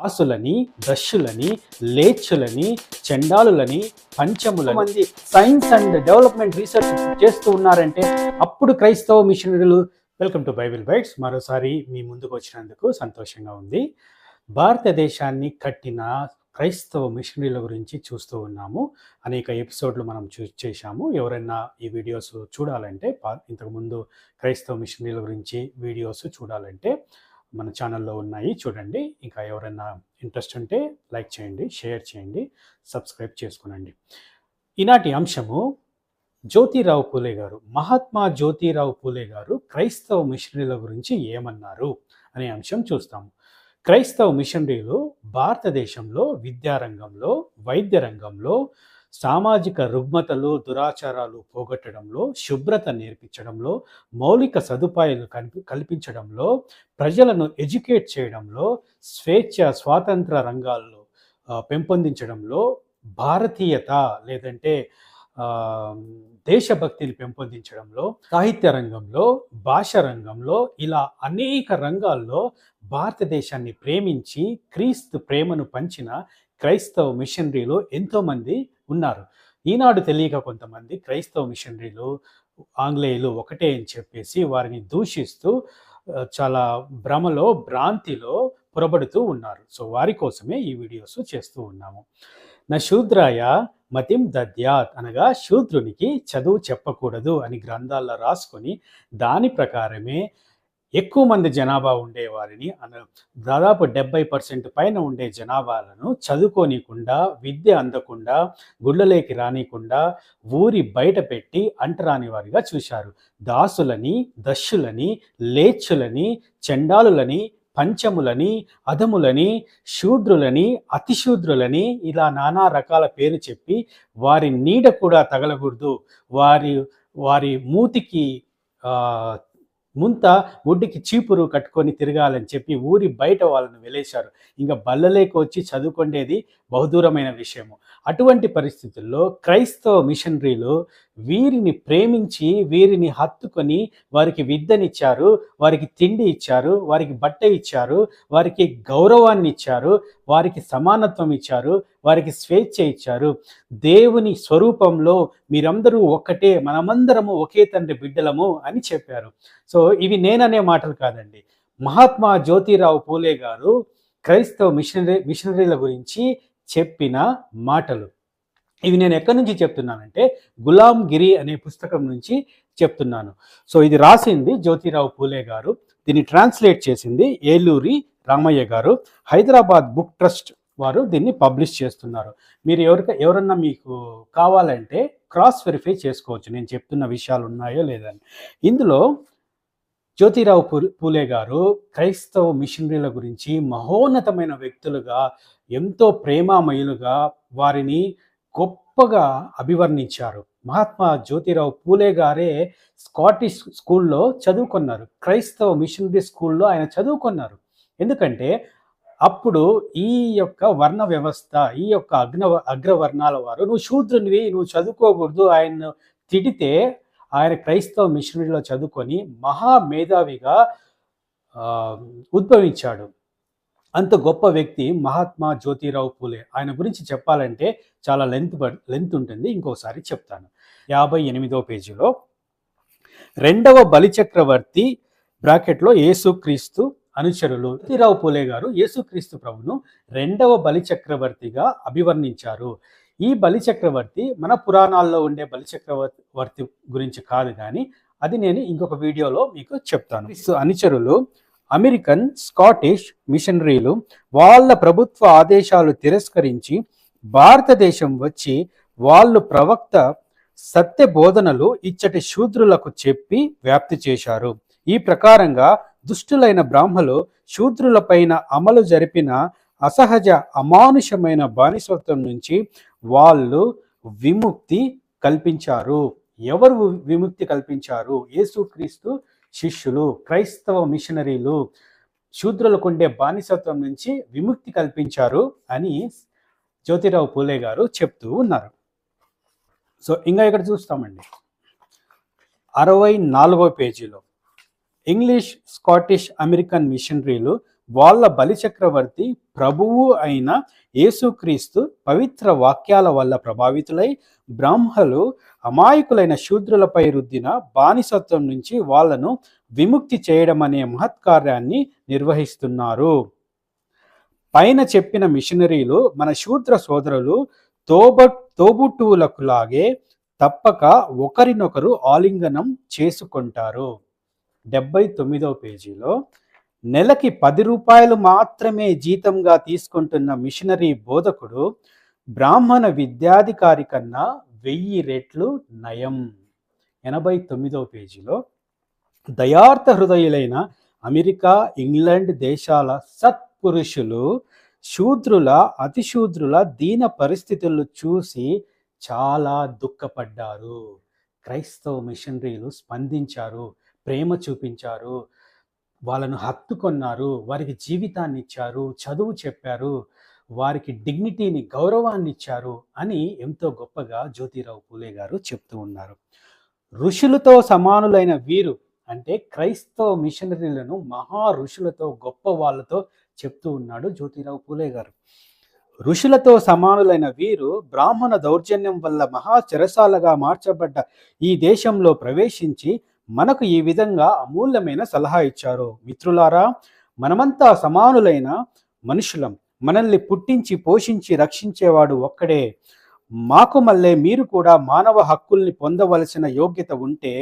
దాసులని దస్యులని లేచులని చండాలులని పంచములని మంది science and development research చేస్తూ ఉన్నారంటే అప్పుడు క్రైస్తవ మిషనరీలు. Welcome to Bible Bites. మరోసారి మీ ముందుకు వచ్చినందుకు సంతోషంగా ఉంది. భారతదేశాన్ని కట్టిన క్రైస్తవ మిషనరీల గురించి చూస్తూ ఉన్నాము. అనేక ఎపిసోడ్లు మనం చూ చేశాము. ఎవరైనా ఈ వీడియోస్ చూడాలంటే ఇంతకుముందు క్రైస్తవ మిషనరీల గురించి వీడియోస్ చూడాలంటే మన ఛానల్లో ఉన్నాయి. చూడండి. ఇంకా ఎవరైనా ఇంట్రెస్ట్ ఉంటే లైక్ చేయండి షేర్ చేయండి సబ్స్క్రైబ్ చేసుకునండి. ఈనాటి అంశము జ్యోతిరావు పూలే గారు మహాత్మా జ్యోతిరావు పూలే గారు క్రైస్తవ మిషనరీల గురించి ఏమన్నారు అనే అంశం చూస్తాము. క్రైస్తవ మిషనరీలు భారతదేశంలో విద్యారంగంలో వైద్య రంగంలో సామాజిక రుగ్మతలు దురాచారాలు పోగొట్టడంలో శుభ్రత నేర్పించడంలో మౌలిక సదుపాయాలు కల్పించడంలో ప్రజలను ఎడ్యుకేట్ చేయడంలో స్వేచ్ఛ స్వాతంత్ర రంగాల్లో పెంపొందించడంలో భారతీయత లేదంటే దేశభక్తిని పెంపొందించడంలో సాహిత్య రంగంలో భాష రంగంలో ఇలా అనేక రంగాల్లో భారతదేశాన్ని ప్రేమించి క్రీస్తు ప్రేమను పంచిన క్రైస్తవ మిషనరీలో ఎంతోమంది ఉన్నారు. ఈనాడు తెలియక కొంతమంది క్రైస్తవ మిషనరీలు ఆంగ్లేయులు ఒకటే అని చెప్పేసి వారిని దూషిస్తూ చాలా భ్రమలో భ్రాంతిలో పొరబడుతూ ఉన్నారు. సో వారి కోసమే ఈ వీడియోస్ చేస్తూ ఉన్నాము. నా శూద్రాయ మతిం దద్యాత్ అనగా శూద్రునికి చదువు చెప్పకూడదు అని గ్రంథాల్లో రాసుకొని దాని ప్రకారమే ఎక్కువ మంది జనాభా ఉండేవారిని అన దాదాపు డెబ్బై పర్సెంట్ పైన ఉండే జనాభాలను చదువుకోనికుండా విద్య అందకుండా గుళ్ళలేకి రానికుండా ఊరి బయట పెట్టి అంటరాని వారిగా చూశారు. దాసులని దశులని లేచులని చండాలులని పంచములని అధములని శూద్రులని అతిశూద్రులని ఇలా నానా రకాల పేరు చెప్పి వారి నీడ కూడా తగలకూడదు. వారి వారి మూతికి ముంత ఒడ్డుకి చీపురు కట్టుకొని తిరగాలని చెప్పి ఊరి బయట వాళ్ళని వెలేశారు. ఇంకా బల్లలేకి వచ్చి చదువుకుండేది బహుదూరమైన విషయము. అటువంటి పరిస్థితుల్లో క్రైస్తవ మిషనరీలు వీరిని ప్రేమించి వీరిని హత్తుకొని వారికి విద్యనిచ్చారు వారికి తిండి ఇచ్చారు వారికి బట్ట ఇచ్చారు వారికి గౌరవాన్ని ఇచ్చారు వారికి సమానత్వం ఇచ్చారు వారికి స్వేచ్ఛ ఇచ్చారు. దేవుని స్వరూపంలో మీరందరూ ఒక్కటే మనమందరము ఒకే తండ్రి బిడ్డలము అని చెప్పారు. సో ఇవి నేననే మాటలు కాదండి. మహాత్మా జ్యోతిరావు పూలే గారు క్రైస్తవ మిషనరీ మిషనరీల గురించి చెప్పిన మాటలు. ఇవి నేను ఎక్కడి నుంచి చెప్తున్నానంటే గులాం గిరి అనే పుస్తకం నుంచి చెప్తున్నాను. సో ఇది రాసింది జ్యోతిరావు పూలే గారు. దీన్ని ట్రాన్స్లేట్ చేసింది ఏలూరి రామయ్య గారు. హైదరాబాద్ బుక్ ట్రస్ట్ వారు దీన్ని పబ్లిష్ చేస్తున్నారు. మీరు ఎవరికి ఎవరన్నా మీకు కావాలంటే క్రాస్ వెరిఫై చేసుకోవచ్చు. నేను చెప్తున్న విషయాలు ఉన్నాయో లేదని ఇందులో జ్యోతిరావు పూ- పూలే గారు క్రైస్తవ మిషనరీల గురించి మహోన్నతమైన వ్యక్తులుగా ఎంతో ప్రేమామయులుగా వారిని గొప్పగా అభివర్ణించారు. మహాత్మా జ్యోతిరావు పూలే గారే స్కాటిష్ స్కూల్లో చదువుకున్నారు. క్రైస్తవ మిషనరీ స్కూల్లో ఆయన చదువుకున్నారు. ఎందుకంటే అప్పుడు ఈ యొక్క వర్ణ వ్యవస్థ ఈ యొక్క అగ్న అగ్రవర్ణాల వారు నువ్వు శూద్రునివి నువ్వు చదువుకోకూడదు ఆయన తిడితే ఆయన క్రైస్తవ మిషనరీలో చదువుకొని మహా మేధావిగా ఉద్భవించాడు. అంత గొప్ప వ్యక్తి మహాత్మా జ్యోతిరావు పూలే. ఆయన గురించి చెప్పాలంటే చాలా లెంత్ లెంత్ ఉంటుంది. ఇంకోసారి చెప్తాను. యాభై ఎనిమిదో పేజీలో రెండవ బలిచక్రవర్తి బ్రాకెట్లో యేసుక్రీస్తు అనుచరులు. జ్యోతిరావు పూలే గారు యేసుక్రీస్తు ప్రభును రెండవ బలిచక్రవర్తిగా అభివర్ణించారు. ఈ బలిచక్రవర్తి మన పురాణాల్లో ఉండే బలిచక్రవర్తి గురించి కాదు కానీ అది నేను ఇంకొక వీడియోలో మీకు చెప్తాను. అనుచరులు అమెరికన్ స్కాటిష్ మిషనరీలు వాళ్ళ ప్రభుత్వ ఆదేశాలు తిరస్కరించి భారతదేశం వచ్చి వాళ్ళు ప్రవక్త సత్య బోధనలు ఇచ్చటి శూద్రులకు చెప్పి వ్యాప్తి చేశారు. ఈ ప్రకారంగా దుష్టులైన బ్రాహ్మలు శూద్రులపైన అమలు జరిపిన అసహజ అమానుషమైన బానిసత్వం నుంచి వాళ్ళు విముక్తి కల్పించారు. ఎవరు విముక్తి కల్పించారు? యేసుక్రీస్తు శిష్యులు క్రైస్తవ మిషనరీలు శూద్రులకు ఉండే బానిసత్వం నుంచి విముక్తి కల్పించారు అని జ్యోతిరావు పూలే గారు చెప్తూ ఉన్నారు. సో ఇంకా ఇక్కడ చూస్తామండి. అరవై నాలుగో పేజీలో. ఇంగ్లీష్ స్కాటిష్ అమెరికన్ మిషనరీలు వాళ్ళ బలిచక్రవర్తి ప్రభువు అయిన యేసుక్రీస్తు పవిత్ర వాక్యాల వల్ల ప్రభావితులై బ్రాహ్మలు అమాయకులైన శూద్రులపై రుద్దిన బానిసత్వం నుంచి వాళ్ళను విముక్తి చేయడం అనే మహత్కార్యాన్ని నిర్వహిస్తున్నారు. పైన చెప్పిన మిషనరీలు మన శూద్ర సోదరులు తోబ తోబుట్టువులకు లాగే తప్పక ఒకరినొకరు ఆలింగనం చేసుకుంటారు. డెబ్బై తొమ్మిదవ పేజీలో నెలకి పది రూపాయలు మాత్రమే జీతంగా తీసుకుంటున్న మిషనరీ బోధకుడు బ్రాహ్మణ విద్యాధికారి కన్నా వెయ్యి రెట్లు నయం. ఎనభై తొమ్మిదవ పేజీలో దయార్థ హృదయులైన అమెరికా ఇంగ్లాండ్ దేశాల సత్పురుషులు శూద్రుల అతిశూద్రుల దీన పరిస్థితులు చూసి చాలా దుఃఖపడ్డారు. క్రైస్తవ మిషనరీలు స్పందించారు ప్రేమ చూపించారు. వాళ్ళను హత్తుకొన్నారు వారికి జీవితాన్ని ఇచ్చారు చదువు చెప్పారు వారికి డిగ్నిటీని గౌరవాన్ని ఇచ్చారు అని ఎంతో గొప్పగా జ్యోతిరావు పూలే గారు చెప్తూ ఉన్నారు. ఋషులతో సమానులైన వీరు అంటే క్రైస్తవ మిషనరీలను మహా ఋషులతో గొప్ప వాళ్ళతో చెప్తూ ఉన్నాడు జ్యోతిరావు పూలే గారు. ఋషులతో సమానులైన వీరు బ్రాహ్మణ దౌర్జన్యం వల్ల మహా చెరసాలగా మార్చబడ్డ ఈ దేశంలో ప్రవేశించి మనకు ఈ విధంగా అమూల్యమైన సలహా ఇచ్చారు. మిత్రులారా మనమంతా సమానులైన మనుషులం. మనల్ని పుట్టించి పోషించి రక్షించేవాడు ఒక్కడే. మాకు మళ్ళీ మీరు కూడా మానవ హక్కుల్ని పొందవలసిన యోగ్యత ఉంటే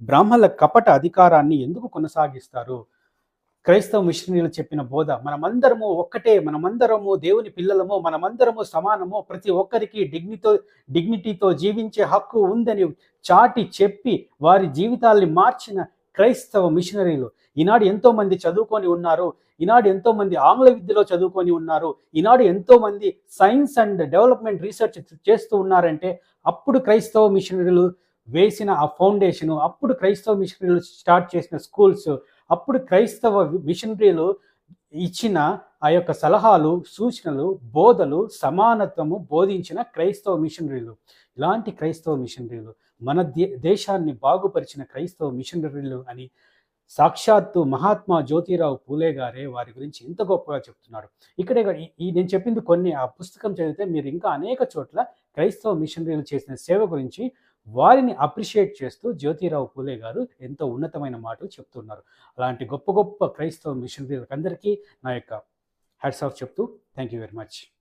బ్రాహ్మణుల కపట అధికారాన్ని ఎందుకు కొనసాగిస్తారు? క్రైస్తవ మిషనరీలు చెప్పిన బోధ మనమందరము ఒక్కటే మనమందరము దేవుని పిల్లలము మనమందరము సమానము ప్రతి ఒక్కరికి డిగ్నితో డిగ్నిటీతో జీవించే హక్కు ఉందని చాటి చెప్పి వారి జీవితాల్ని మార్చిన క్రైస్తవ మిషనరీలు. ఈనాడు ఎంతోమంది చదువుకొని ఉన్నారు ఈనాడు ఎంతోమంది ఆంగ్ల విద్యలో చదువుకొని ఉన్నారు ఈనాడు ఎంతోమంది సైన్స్ అండ్ డెవలప్మెంట్ రీసెర్చ్ చేస్తూ ఉన్నారంటే అప్పుడు క్రైస్తవ మిషనరీలు వేసిన ఆ ఫౌండేషన్ అప్పుడు క్రైస్తవ మిషనరీలు స్టార్ట్ చేసిన స్కూల్స్ అప్పుడు క్రైస్తవ మిషనరీలు ఇచ్చిన ఆ యొక్క సలహాలు సూచనలు బోధలు సమానత్వము బోధించిన క్రైస్తవ మిషనరీలు. ఇలాంటి క్రైస్తవ మిషనరీలు మన దే దేశాన్ని బాగుపరిచిన క్రైస్తవ మిషనరీలు అని సాక్షాత్తు మహాత్మా జ్యోతిరావు పూలే గారే వారి గురించి ఇంత గొప్పగా చెప్తున్నాడు ఇక్కడే ఈ నేను చెప్పింది కొన్ని ఆ పుస్తకం చదివితే మీరు ఇంకా అనేక చోట్ల క్రైస్తవ మిషనరీలు చేసిన సేవ గురించి వారిని అప్రిషియేట్ చేస్తూ జ్యోతిరావు పూలే గారు ఎంతో ఉన్నతమైన మాటలు చెప్తున్నారు. అలాంటి గొప్ప గొప్ప క్రైస్తవ మిషనరీలకు అందరికీ నా యొక్క హ్యాట్స్ ఆఫ్ చెప్తూ థ్యాంక్ యూ వెరీ మచ్